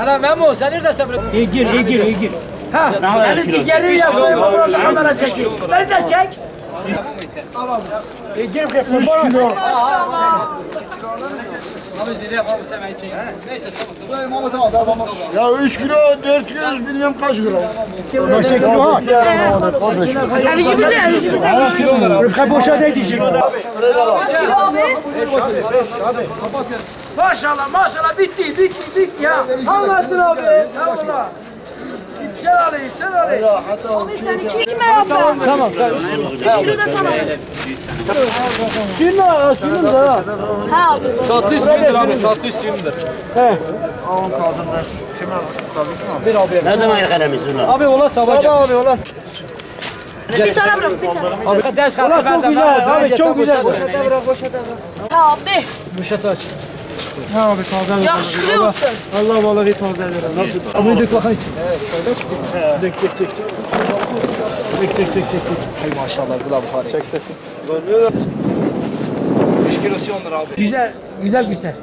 Ana Memo sen neredesin? İyi gir, iyi gir, iyi gir. Ha, seni ciğeri yapayım, bunu şu kamera çekeyim. Ben de çek. İyi gir, kurban. 3 kilo. Abi zile yapalım sen için. Neyse tamam. Ya 3 kilo 400 bilmem kaç gram. Başa kilo ha. Abici bu ne? Abici bu ne? Rıfkı boşa ne diyecek? Maşallah, maşallah bitti, bitti, bitti ya. Almasın abi. Eyvallah. İçsen Ali, içsen Ali. Abi sen iki kime yaptın? Tamam tamam. Üç kilo da sana. Şunu al, şunu da al. Ha abi. Tatlı üstündür abi tatlı üstündür. Ne zaman lan? Abi ola sabah Sabah abi ola. Bir tane bırak bir tane. Abi ders kalktı. Ulan çok güzel, abi çok güzel. Poşete bırak poşete bırak. Ha abi. Poşete aç. Yakışıklı olsun. Allah vallahi taze Nasıl? Abi dök bakın için. Dök, dök, dök. Dök, dök, dök, dök. Hay maşallah bu da bu Çek 3 kilosu 10 lira abi. Güzel, güzel güzel.